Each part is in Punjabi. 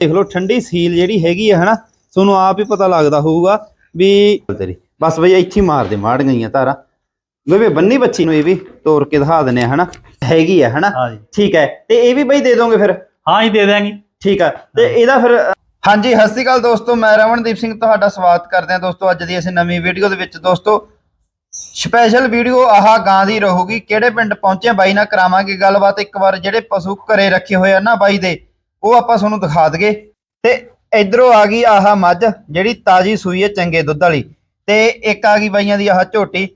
ਦੇਖ ਲਓ ਠੰਡੀ ਸੀਲ ਜਿਹੜੀ ਹੈਗੀ ਆ ਹਨਾ ਤੁਹਾਨੂੰ ਆਪ ਹੀ ਪਤਾ ਲੱਗਦਾ ਹੋਊਗਾ ਵੀ ਤੇਰੀ। ਬਸ ਬਈ ਇੱਥੇ ਹੀ ਮਾਰ ਦੇ ਮਾੜ ਗਈਆਂ ਧਾਰਾਂ। ਵੇ ਬੰਨੀ ਬੱਚੀ ਨੂੰ ਇਹ ਵੀ ਤੋੜ ਕੇ ਦਿਖਾ ਦਿੰਨੇ ਹਨਾ। ਹੈਗੀ ਆ ਹਨਾ। ਹਾਂ ਜੀ ਠੀਕ ਹੈ। ਤੇ ਇਹ ਵੀ ਬਈ ਦੇ ਦੋਗੇ ਫਿਰ? ਹਾਂ ਜੀ ਦੇ ਦਿਆਂਗੇ। ਠੀਕ ਆ। ਤੇ ਇਹਦਾ ਫਿਰ ਹਾਂਜੀ ਸਤਿ ਸ਼੍ਰੀ ਅਕਾਲ ਦੋਸਤੋ ਮੈਂ ਰਮਨਦੀਪ ਸਿੰਘ ਤੁਹਾਡਾ ਸਵਾਗਤ ਕਰਦੇ ਹਾਂ ਦੋਸਤੋ। ਅੱਜ ਦੀ ਇਸ ਨਵੀਂ ਵੀਡੀਓ ਦੇ ਵਿੱਚ ਦੋਸਤੋ ਸਪੈਸ਼ਲ ਵੀਡੀਓ ਆਹ ਗਾਂ ਦੀ ਰਹੂਗੀ। ਕਿਹੜੇ ਪਿੰਡ ਪਹੁੰਚੇ ਬਾਈ ਨਾਲ ਕਰਾਵਾਂਗੇ ਗੱਲਬਾਤ। ਇੱਕ ਵਾਰ ਜਿਹੜੇ ਪਸ਼ੂ ਘਰੇ ਰੱਖੇ ਹੋਏ ਆ ਨਾ ਬਾਈ ਦੇ ਉਹ ਆਪਾਂ ਤੁਹਾਨੂੰ ਦਿਖਾ ਦਗੇ ਤੇ ਇਧਰੋਂ ਆ ਗਈ ਆਹ ਮੱਝ, ਜਿਹੜੀ ਤਾਜੀ ਸੂਈ ਹੈ ਚੰਗੇ ਦੁੱਧ ਵਾਲੀ। ਤੇ ਇੱਕ ਆ ਗਈ ਬਾਈਆਂ ਦੀ ਆਹ ਝੋਟੀ।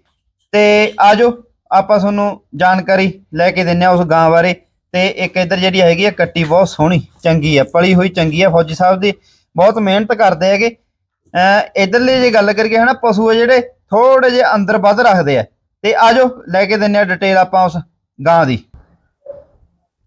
ਤੇ ਆਜੋ, ਆਪਾਂ ਤੁਹਾਨੂੰ ਜਾਣਕਾਰੀ ਲੈ ਕੇ ਦਿੰਨੇ ਆ ਉਸ ਗਾਂ ਬਾਰੇ। ਤੇ ਇੱਕ ਇਧਰ ਜਿਹੜੀ ਹੈਗੀ ਆ, ਕੱਟੀ ਬਹੁਤ ਸੋਹਣੀ, ਚੰਗੀ ਹੈ ਪਲੀ ਹੋਈ ਚੰਗੀ ਹੈ ਫੌਜੀ ਸਾਹਿਬ ਦੀ। ਬਹੁਤ ਮਿਹਨਤ ਕਰਦੇ ਹੈਗੇ। ਅ ਇਧਰਲੇ ਜੇ ਗੱਲ ਕਰੀਏ ਹਨਾ, ਪਸ਼ੂ ਆ ਜਿਹੜੇ ਥੋੜੇ ਜੇ ਅੰਦਰ ਵੱਧ ਰੱਖਦੇ ਆ। ਤੇ ਆਜੋ, ਲੈ ਕੇ ਦਿੰਨੇ ਆ ਡਿਟੇਲ ਆਪਾਂ ਉਸ ਗਾਂ ਦੀ।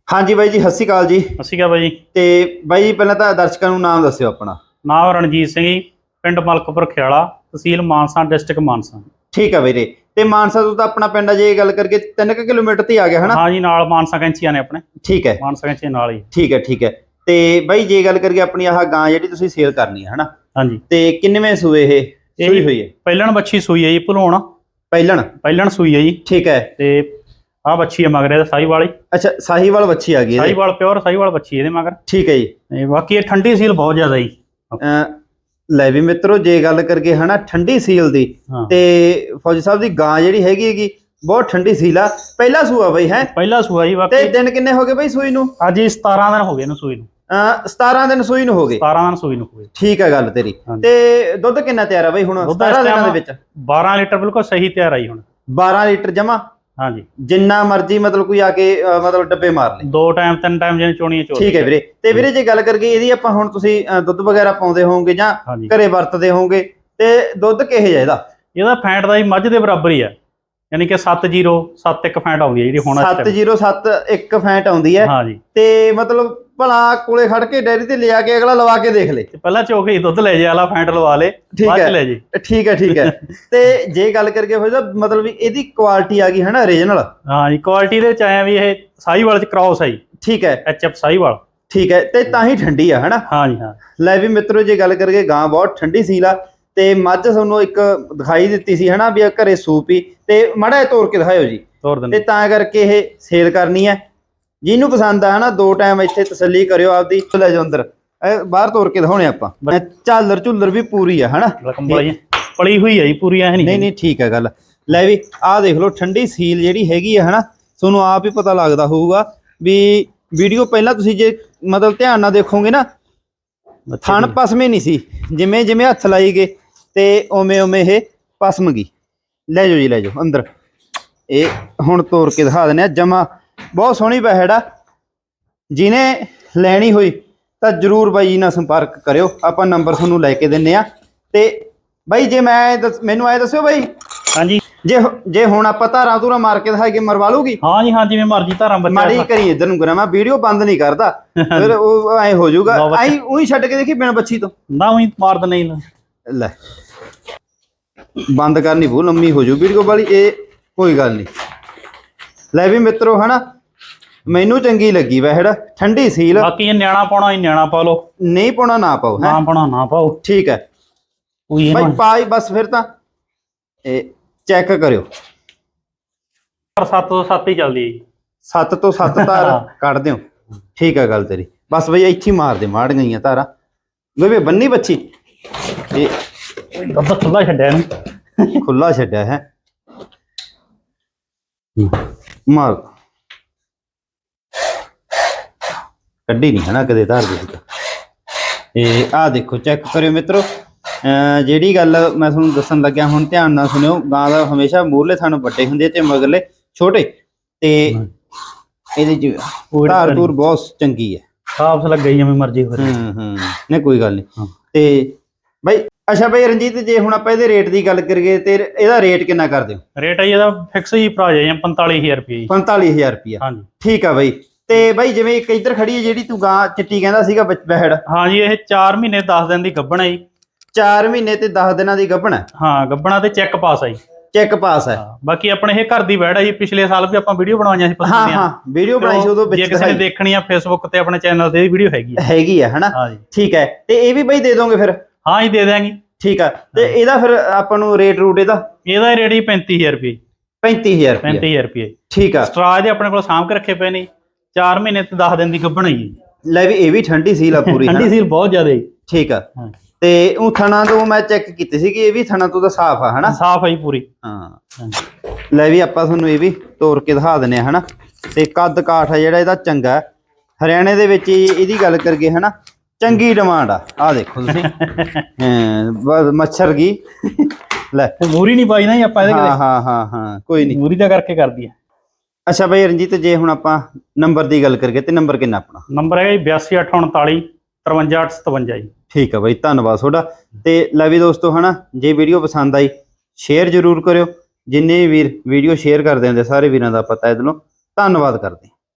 ਹਾਂਜੀ ਬਾਈ ਜੀ ਸਤਿ ਸ਼੍ਰੀ ਅਕਾਲ ਜੀ। ਅਸੀਂ ਕਿਹਾ ਬਾਈ ਤੇ ਬਾਈ ਜੀ ਪਹਿਲਾਂ ਤਾਂ ਦਰਸ਼ਕਾਂ ਨੂੰ ਨਾਮ ਦੱਸਿਓ ਆਪਣਾ। ਨਾਮ ਰਣਜੀਤ ਸਿੰਘ ਜੀ ਪਿੰਡ ਮਲਕਪੁਰ ਖਿਆਲਾ ਤਹਿਸੀਲ ਮਾਨਸਾ ਡਿਸਟ੍ਰਿਕਟ ਮਾਨਸਾ। ਠੀਕ ਆ ਵੀਰੇ। ਤੇ ਮਾਨਸਾ ਤੋਂ ਤਾਂ ਆਪਣਾ ਪਿੰਡ ਆ ਜੇ ਗੱਲ ਕਰਕੇ 3 ਕਿਲੋਮੀਟਰ ਤੇ ਹੀ ਆ ਗਿਆ ਹਨਾ? ਹਾਂ ਜੀ ਨਾਲ ਮਾਨਸਾ ਕੈਂਚੀਆਂ ਨੇ ਆਪਣੇ। ਠੀਕ ਹੈ। ਮਾਨਸਾ ਕੈਂਚੀ ਨਾਲ ਹੀ। ਠੀਕ ਹੈ ਠੀਕ ਹੈ। ਤੇ ਬਾਈ ਜੇ ਗੱਲ ਕਰੀਏ ਆਪਣੀ ਆਹ ਗਾਂ ਜਿਹੜੀ ਤੁਸੀਂ ਸੇਲ ਕਰਨੀ ਹੈ ਹਨਾ? ਹਾਂਜੀ। ਤੇ ਕਿੰਨਵੇਂ ਸੂਏ ਇਹ? ਇਹ ਸੂਈ ਹੋਈ ਹੈ? ਪਹਿਲਣ ਬੱਚੀ ਸੂਈ ਹੈ ਜੀ ਭਲੋਣ। ਪਹਿਲਣ। ਪਹਿਲਣ ਸੂਈ ਹੈ ਜੀ। ਠੀਕ ਹੈ। ਤੇ ਆਹ ਬੱਚੀ ਹੈ ਮਗਰ ਇਹਦਾ ਸਾਈਵਾਲ ਅੱਛਾ ਸਾਹੀਵਾਲ ਬੱਚੀ ਆ ਗਈ ਸਾਈਵਾਲ ਪਿਓਰ ਸਾਈਵਾਲ ਬੱਚੀ ਇਹਦੇ ਮਗਰ। ਠੀਕ ਹੈ ਜੀ। ਤੇ ਬਾਕੀ ਇਹ ਠੰਡੀ ਸੀਲ ਬਹੁਤ ਜ਼ਿਆਦਾ ਅਮ ਲੈ ਵੀ ਮਿੱਤਰੋ ਜੇ ਗੱਲ ਕਰੀਏ ਹਨਾ ਠੰਡੀ ਸੀਲ ਦੀ ਹਾਂ। ਤੇ ਫੌਜੀ ਸਾਹਿਬ ਦੀ ਗਾਂ ਜਿਹੜੀ ਹੈਗੀ ਹੈਗੀ ਬਹੁਤ ਠੰਡੀ ਸੀਲ ਆ। ਪਹਿਲਾ ਸੂਆ ਬਈ ਹੈ? ਪਹਿਲਾ ਸੂਆ ਜੀ ਤੇ ਬਾਕੀ ਦਿਨ ਕਿੰਨੇ ਹੋ ਗਏ ਬਈ ਸੂਈ ਨੂੰ? ਅੱਜ ਹੀ 17 ਦਿਨ ਹੋ ਗਏ ਇਹਨੂੰ ਸੂਈ ਨੂੰ। ਅਮ 17 ਦਿਨ ਸੂਈ ਨੂੰ ਹੋ ਗਏ। 17 ਦਿਨ ਸੂਈ ਨੂੰ ਹੋਏ ਠੀਕ ਹੈ ਗੱਲ ਤੇਰੀ। ਹਾਂਜੀ। ਤੇ ਦੁੱਧ ਕਿੰਨਾ ਤਿਆਰ ਆ ਬਈ ਹੁਣ? ਦੁੱਧ 17 ਇਸ ਦਿਨਾਂ ਦੇ ਵਿੱਚ? 12 ਲੀਟਰ ਬਿਲਕੁਲ ਸਹੀ ਤਿਆਰ ਆਈ ਹੁਣ। 12 ਲੀਟਰ ਜਮਾ? ਹਾਂਜੀ। ਜਿੰਨਾ ਮਰਜ਼ੀ ਮਤਲਬ ਕੋਈ ਆ ਕੇ ਅ, ਮਤਲਬ ਡੱਬੇ ਮਾਰ ਲੇ। ਦੋ ਟਾਈਮ ਤਿੰਨ ਟਾਈਮ ਜਿਹਨੇ ਚੋਣੀ ਚੋ ਠੀਕ ਹੈ ਵੀਰੇ। ਤੇ ਵੀਰੇ ਜੇ ਗੱਲ ਕਰੀਏ ਇਹਦੀ ਆਪਾਂ ਹੁਣ ਤੁਸੀਂ ਅ, ਦੁੱਧ ਵਗੈਰਾ ਪਾਉਂਦੇ ਹੋਵੋਗੇ ਜਾਂ ਹਾਂਜੀ। ਘਰੇ ਵਰਤਦੇ ਹੋਵੋਗੇ ਤੇ ਦੁੱਧ ਕਿਹੋ ਜਿਹਾ ਇਹਦਾ? ਇਹਦਾ ਫੈਂਟ ਦਾ ਹੀ ਮੱਝ ਦੇ ਬਰਾਬਰ ਹੀ ਆ। ਯਾਨੀ ਕਿ 70 71 ਫੈਂਟ ਆਉਂਦੀ ਹੈ ਜਿਹੜੀ ਹੁਣ ਇਸ time। 7071 ਫੈਂਟ ਆਉਂਦੀ ਹੈ। ਹਾਂਜੀ। ਤੇ ਮਤਲਬ ਭਲਾ ਕੋਲੇ ਖੜ ਕੇ ਡੈਰੀ ਤੇ ਲਿਆ ਕੇ ਅਗਲਾ ਲਵਾ ਕੇ ਦੇਖ ਲੇ। ਪਹਿਲਾਂ ਚੋਕੇ ਹੀ ਦੁੱਧ ਲੈ ਜੇ ਆਲਾ ਫੈਂਟ ਲਵਾ ਲੇ ਠੀਕ ਬਾਅਦ ਹੈ। ਚ ਲੈ ਜੇ। ਠੀਕ ਹੈ ਠੀਕ ਹੈ। ਤੇ ਜੇ ਗੱਲ ਹੋਇਆ ਤਾਂ ਮਤਲਬ ਵੀ ਇਹਦੀ ਕੁਆਲਿਟੀ ਆ ਗਈ ਹੈ ਨਾ ਰੀਜਨਲ ਹਾਂਜੀ ਕੁਆਲਿਟੀ ਦੇ ਵਿੱਚ ਆਇਆ ਵੀ ਇਹ ਸਾਈਵਾਲ ਚ ਕ੍ਰਾਸ ਆਈ ਠੀਕ ਹੈ। ਐਚਐਫ ਸਾਈਵਾਲ ਠੀਕ ਹੈ ਤੇ ਤਾਂ ਹੀ ਠੰਡੀ ਆ ਹੈ ਨਾ ਹਾਂਜੀ ਹਾਂ। ਲੈ ਵੀ ਮਿੱਤਰੋ ਜੇ ਗੱਲ ਕਰੀਏ ਗਾਂ ਬਹੁਤ ਠੰਡੀ ਸੀ ਲਾ ਤੇ ਮੱਝ ਤੁਹਾਨੂੰ ਇੱਕ ਦਿਖਾਈ ਦਿੱਤੀ ਸੀ ਹਨਾ ਵੀ ਘਰੇ ਸੂਪ ਹੀ ਤੇ ਮੜਾ ਤੋੜ ਕੇ ਦਿਖਾਇਓ ਜੀ। ਤੋਰ ਤੇ ਤਾਂ ਕਰਕੇ ਇਹ ਸੇਲ ਕਰਨੀ ਹੈ। ਜਿਹਨੂੰ ਪਸੰਦ ਆ ਹਨਾ ਦੋ ਟਾਈਮ ਇੱਥੇ ਤਸੱਲੀ ਕਰਿਓ ਆਪਦੀ। ਲੈ ਜਾਓ ਅੰਦਰ। ਇਹ ਬਾਹਰ ਤੋੜ ਕੇ ਦਿਖਾਉਣੇ ਆਪਾਂ। ਝਾਲਰ ਝੁੱਲਰ ਵੀ ਪੂਰੀ ਆ ਹਨਾ? ਵਾਲੀ ਪਲੀ ਹੋਈ ਹੈ ਜੀ ਪੂਰੀ ਐ ਨਹੀਂ ਨਹੀਂ ਨਹੀਂ ਠੀਕ ਹੈ ਗੱਲ। ਲੈ ਵੀ ਆਹ ਦੇਖ ਲਓ ਠੰਡੀ ਸੀਲ ਜਿਹੜੀ ਹੈਗੀ ਆ ਹਨਾ? ਤੁਹਾਨੂੰ ਆਪ ਹੀ ਪਤਾ ਲੱਗਦਾ ਹੋਊਗਾ ਵੀ ਵੀਡੀਓ ਪਹਿਲਾਂ ਤੁਸੀਂ ਜੇ ਮਤਲਬ ਧਿਆਨ ਨਾਲ ਦੇਖੋਗੇ ਨਾ ਥਣ ਪਸਮੇ ਨਹੀਂ ਸੀ। ਜਿਵੇਂ ਜਿਵੇਂ ਹੱਥ ਲਾਈ ਗਏ ਤੇ ਓਵੇਂ ਓਵੇਂ ਇਹ ਪਸਮ ਗਈ। ਲੈ ਜਾਓ ਜੀ ਲੈ ਜਾਓ ਅੰਦਰ। ਇਹ ਹੁਣ ਤੋੜ ਕੇ ਦਿਖਾ ਦਿੰਦੇ ਆ ਜਮਾ ਬਹੁਤ ਸੋਹਣੀ ਬਹਿੜ। ਆ ਜਿਹਨੇ ਲੈਣੀ ਹੋਈ ਤਾਂ ਜਰੂਰ ਬਾਈ ਜੀ ਨਾਲ ਸੰਪਰਕ ਕਰਿਓ। ਆਪਾਂ ਨੰਬਰ ਤੁਹਾਨੂੰ ਲੈ ਕੇ ਦਿੰਨੇ ਆ। ਤੇ ਬਾਈ ਜੇ ਮੈਂ ਮੈਨੂੰ ਐ ਦੱਸਿਓ ਬਾਈ ਹਾਂਜੀ। ਜੇ ਜੇ ਹੁਣ ਆਪਾਂ ਧਾਰਾਂ ਧੂਰਾਂ ਮਾਰ ਕੇ ਦਿਖਾਈਏ ਮਰਵਾ ਲੂਗੀ ਹਾਂ ਜੀ ਹਾਂ ਜਿਵੇਂ ਮਰਜ਼ੀ ਧਾਰਾਂ ਮਾੜੀ ਬੱਚਾ ਕਰੀ ਇਧਰ ਨੂੰ ਕਰਾਂ ਮੈਂ ਵੀਡੀਓ ਬੰਦ ਨਹੀਂ ਕਰਦਾ। ਫਿਰ ਉਹ ਐ ਹੋ ਜਾਊਗਾ। ਐਂ ਉਹੀ ਛੱਡ ਕੇ ਦੇਖੀ ਬਿਨ ਬੱਚੀ ਤੋਂ। ਨਾ ਉਹੀ ਮਾਰ ਦਿੰਦੇ ਨਹੀਂ ਲੈ। ਬੰਦ ਕਰਨੀ ਬਹੁਤ ਲੰਮੀ ਹੋ ਜੂ ਵੀਡੀਓ ਵਾਲੀ ਇਹ ਕੋਈ ਗੱਲ ਨਹੀਂ। ਲੈ ਵੀ ਮਿੱਤਰੋ ਹਨਾ? ਮੈਨੂੰ ਚੰਗੀ ਲੱਗੀ ਵਹਿੜ ਠੰਡੀ ਸੀਲ। ਬਾਕੀ ਇਹ ਨਿਆਣਾ ਪਾਉਣਾ ਹੀ ਨਿਆਣਾ ਪਾ ਲਓ। ਨਹੀਂ ਪਾਉਣਾ ਨਾ ਪਾਓ ਹੈ? ਨਾ ਪਾਉਣਾ ਨਾ ਪਾਓ। ਠੀਕ ਹੈ। ਕੋਈ ਭਾਈ ਇਹਨੂੰ ਪਾਈ ਬਸ ਫਿਰ ਤਾਂ। ਇਹ ਚੈੱਕ ਕਰਿਓ। ਪਰ 7 ਤੋਂ 7 ਹੀ ਚੱਲਦੀ ਹੈ ਜੀ। 7 ਤੋਂ 7 ਧਾਰ ਕੱਢ ਦਿਓ। ਠੀਕ ਹੈ ਗੱਲ ਤੇਰੀ। ਬਸ ਬਈ ਇੱਥੇ ਹੀ ਮਾਰ ਦੇ ਮਾੜ ਗਈਆਂ ਧਾਰਾਂ। ਵੇ ਬੰਨੀ ਬੱਚੀ। ਇਹ ਦੁੱਧ ਖੁੱਲਾ ਛੱਡਿਆ ਇਹਨੂੰ। ਖੁੱਲਾ ਛੱਡਿਆ ਹੈ। ਮਾਰ। ਕੱਢੀ ਨਹੀਂ ਹਨਾ ਕਦੇ ਧਾਰ ਦੇ ਵਿੱਚ। ਇਹ ਆਹ ਦੇਖੋ ਚੈੱਕ ਕਰਿਓ ਮਿੱਤਰੋ। ਜਿਹੜੀ ਗੱਲ ਮੈਂ ਤੁਹਾਨੂੰ ਦੱਸਣ ਲੱਗਿਆ ਹੁਣ ਧਿਆਨ ਨਾਲ ਸੁਣਿਓ ਗਾਂ ਦਾ ਹਮੇਸ਼ਾ ਮੂਰਲੇ ਥਣ ਵੱਡੇ ਹੁੰਦੇ ਤੇ ਮਗਰਲੇ ਛੋਟੇ। ਤੇ ਇਹਦੇ ਚ ਧਾਰ ਧੂਰ ਬਹੁਤ ਚੰਗੀ ਹੈ। ਸਾਫ਼ ਲੱਗਾ ਜਿਵੇਂ ਮਰਜ਼ੀ ਹੋ ਹੂੰ ਹੂੰ। ਨਹੀਂ ਕੋਈ ਗੱਲ ਨਹੀਂ। ਤੇ ਬਾਈ ਅੱਛਾ ਬਾਈ ਰਣਜੀਤ ਜੇ ਹੁਣ ਆਪਾਂ ਇਹਦੇ ਰੇਟ ਦੀ ਗੱਲ ਕਰੀਏ ਤੇ ਇਹਦਾ ਰੇਟ ਕਿੰਨਾ ਕਰਦੇ ਹੋ ਰੇਟ ਹੈ ਇਹਦਾ ਫਿਕਸ ਹੀ ਪ੍ਰਾਈਸ ਹੈ ਜੀ 45000 ਰੁਪਏ ਜੀ। 45000 ਰੁਪਿਆ ਹਾਂਜੀ। ਠੀਕ ਆ ਬਾਈ। ਤੇ ਬਾਈ ਜਿਵੇਂ ਇੱਕ ਇੱਧਰ ਖੜੀ ਹੈ ਜਿਹੜੀ ਤੂੰ ਗਾਂ ਚਿੱਟੀ ਕਹਿੰਦਾ ਸੀਗਾ ਬਹਿੜ। ਹਾਂ ਜੀ ਇਹ 4 ਮਹੀਨੇ 10 ਦਿਨ ਦੀ ਗੱਭਣ ਹੈ ਜੀ। 4 ਮਹੀਨੇ ਤੇ 10 ਦਿਨਾਂ ਦੀ ਗੱਭਣ ਹੈ? ਹਾਂ ਗੱਭਣਾ ਤੇ ਚੈੱਕ ਪਾਸ ਜੀ। ਚੈੱਕ ਪਾਸ ਹੈ। ਹਾਂ, ਬਾਕੀ ਆਪਣੇ ਇਹ ਘਰ ਦੀ ਵੈੜ ਹੈ ਜੀ। ਪਿਛਲੇ ਸਾਲ ਵੀ ਆਪਾਂ ਵੀਡੀਓ ਬਣਵਾਈਆਂ ਸੀ ਪਸ਼ੂ ਹਾਂ ਹਾਂ ਵੀਡੀਓ ਬਣਾਈ ਸੀ ਉਦੋਂ ਜੇ ਵਿੱਚ ਕਿਸੇ ਨੇ। ਦੇਖਣੀ ਆ ਫੇਸਬੁੱਕ ਤੇ ਆਪਣੇ ਚੈਨਲ ਤੇ ਵੀਡੀਓ ਹੈਗੀ ਆ। ਹੈਗੀ ਹਨਾ? ਹਾਂ ਜੀ। ਠੀਕ ਹੈ। ਤੇ ਇਹ ਵੀ ਬਈ ਦੇ ਦੋਗੇ ਫਿਰ? ਹਾਂ ਜੀ ਦੇ ਦਿਆਂਗੇ। ਠੀਕ ਆ। ਤੇ ਇਹਦਾ ਫਿਰ ਆਪਾਂ ਨੂੰ ਰੇਟ ਰੂਟ ਇਹਦਾ? ਇਹਦਾ ਰੇਟ ਹੀ 35000 ਰੁਪਏ। 35000 ਰੁਪਏ। 35000 ਰੁਪਏ। ਠੀਕ ਆ। ਸਟਰਾਜ ਦੇ ਆਪਣੇ ਕੋਲ ਸਾਂਭ ਕੇ ਰੱਖੇ ਪਏ ਨੇ 4 ਮਹੀਨੇ ਤੇ 10 ਦਿਨ ਦੀ ਗੱਭਣ ਹੈ। ਜੀ ਲੈ ਵੀ ਇਹ ਵੀ ਠੰਡੀ ਸੀਲ ਆ ਪੂਰੀ ਠੰਡੀ? ਸੀਲ ਬਹੁਤ ਜ਼ਿਆਦਾ ਹੈ। ਠੀਕ ਆ। ਤੇ ਉਹ ਥਣਾ ਤੋਂ ਮੈਂ ਚੈੱਕ ਕੀਤੀ ਸੀ ਕਿ ਇਹ ਵੀ ਥਣਾ ਤੋਂ ਤਾਂ ਸਾਫ਼ ਆ ਹਨਾ? ਸਾਫ਼ ਹੈ ਜੀ ਪੂਰੀ। ਹਾਂ। ਲੈ ਵੀ ਆਪਾਂ ਤੁਹਾਨੂੰ ਇਹ ਵੀ ਤੋੜ ਕੇ ਦਿਖਾ ਦਿੰਨੇ ਆ ਹਨਾ? ਤੇ ਕੱਦ ਕਾਠ ਆ ਜਿਹੜਾ ਇਹਦਾ ਚੰਗਾ। ਹਰਿਆਣੇ ਦੇ ਵਿੱਚ ਇਹਦੀ ਗੱਲ ਕਰਗੇ ਹਨਾ? ਚੰਗੀ ਡਿਮਾਂਡ ਆ। ਆ ਦੇਖੋ ਤੁਸੀਂ। ਹਾਂ ਮੱਛਰ ਗਈ ਲੈ। ਮੂਰੀ ਨਹੀਂ ਪਾਈ ਨਾ ਆਪਾਂ ਇਹਦੇ ਹਾਂ ਹਾਂ ਹਾਂ ਹਾਂ ਕੋਈ ਨਹੀਂ। ਮੂਰੀ ਦਾ ਕਰਕੇ ਕਰਦੀ ਹੈ ਅੱਛਾ ਬਈ ਰਣਜੀਤ ਜੇ ਹੁਣ ਆਪਾਂ ਨੰਬਰ ਦੀ ਗੱਲ ਕਰਗੇ ਤੇ ਨੰਬਰ ਕਿੰਨਾ ਆਪਣਾ? ਨੰਬਰ ਹੈਗਾ ਜੀ 8239 53857 ਜੀ। ਠੀਕ ਆ ਬਈ ਧੰਨਵਾਦ ਤੁਹਾਡਾ। ਤੇ ਲੈ ਵੀ ਦੋਸਤੋ ਹਨਾ ਜੇ ਵੀਡੀਓ ਪਸੰਦ ਆਈ ਸ਼ੇਅਰ ਜ਼ਰੂਰ ਕਰਿਓ। ਜਿੰਨੇ ਵੀਰ ਵੀਡੀਓ ਸ਼ੇਅਰ ਕਰਦੇ ਹੁੰਦੇ ਸਾਰੇ ਵੀਰਾਂ ਦਾ ਪਤਾ ਹੈ ਦਿਲੋਂ ਧੰਨਵਾਦ ਕਰਦੇ ਹਾਂ।